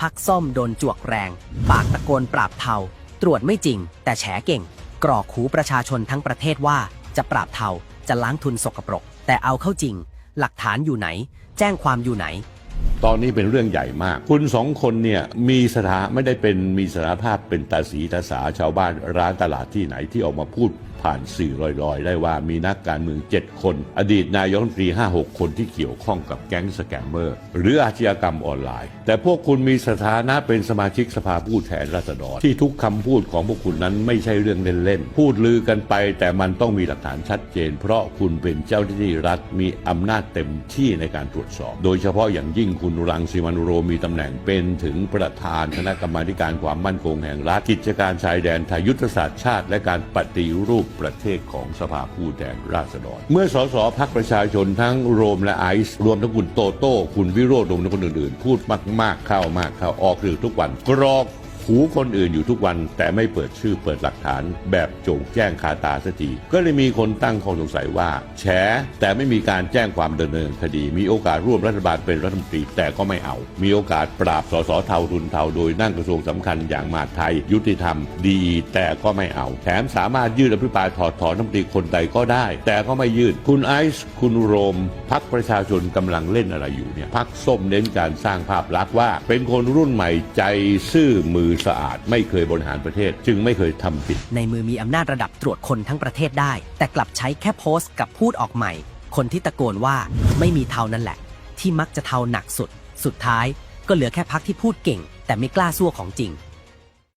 พักซ่อมโดนจวกแรง ปากตะโกนปราบเทา ตรวจไม่จริง แต่แฉเก่ง กรอกหูประชาชนทั้งประเทศว่า จะปราบเทาจะล้างทุนสกปรก แต่เอาเข้าจริง หลักฐานอยู่ไหน แจ้งความอยู่ไหน ตอนนี้เป็นเรื่องใหญ่มาก คุณสองคนเนี่ยมีสถาไม่ได้เป็นมีสถาภาพเป็นตาสีตาสาชาวบ้านร้านตลาดที่ไหนที่ออกมาพูดผ่านสื่อลอยๆ ได้ว่ามีนักการเมือง 7 คน อดีตนายกรัฐมนตรี 5-6 คนที่เกี่ยวข้องกับแก๊งสแกมเมอร์ หรืออาชญากรรมออนไลน์ แต่พวกคุณมีสถานะเป็นสมาชิกสภาผู้แทนราษฎร ที่ทุกคำพูดของพวกคุณนั้นไม่ใช่เรื่องเล่นๆ พูดลือกันไป แต่มันต้องมีหลักฐานชัดเจน เพราะคุณเป็นเจ้าหน้าที่รัฐมีอำนาจเต็มที่ในการตรวจสอบ โดยเฉพาะอย่างยิ่งคุณณรังสิมันโรมีตำแหน่งเป็นถึงประธานคณะกรรมาการความมั่นคงแห่งรัฐกิจการชายแดนไทยยุทธศาสตร์ชาติ และการปฏิรูปประเทศของสภาผู้แทนราษฎร เมื่อสสพักประชาชนทั้งโรมและไอซ์รวมทั้งคุณโตโต้คุณวิโรธรวมทั้งคนอื่นๆ พูดมากๆเข้ามากเข้าออกสื่อทุกวันกรอก หูคนอื่นอยู่ทุกวัน แต่ไม่เปิดชื่อเปิดหลักฐาน แบบโจงแจ้งคาตาสักทีก็เลยมีคนตั้งข้อสงสัยว่า แฉแต่ไม่มีการแจ้งความดำเนินคดี มีโอกาสร่วมรัฐบาลเป็นรัฐมนตรีแต่ก็ไม่เอา มีโอกาสปราบสสเทาทุนเทาโดยนั่งกระทรวงสำคัญอย่างมหาดไทย ยุติธรรม ดี แต่ก็ไม่เอา แถมสามารถยื่นอภิปรายถอดถอนรัฐมนตรีคนใดก็ได้ แต่ก็ไม่ยื่นคุณไอซ์คุณโรมพักประชาชนกำลังเล่นอะไรอยู่เนี่ยพักส้มเน้นการสร้างภาพลักษณ์ว่า เป็นคนรุ่นใหม่ใจซื่อมือสะอาด ไม่เคยบริหารประเทศ จึงไม่เคยทำผิด ในมือมีอำนาจระดับตรวจคนทั้งประเทศได้ แต่กลับใช้แค่โพสต์กับพูดออกใหม่ คนที่ตะโกนว่าไม่มีเทานั่นแหละ ที่มักจะเทาหนักสุด สุดท้าย ก็เหลือแค่พักที่พูดเก่ง แต่ไม่กล้าสู้ของจริง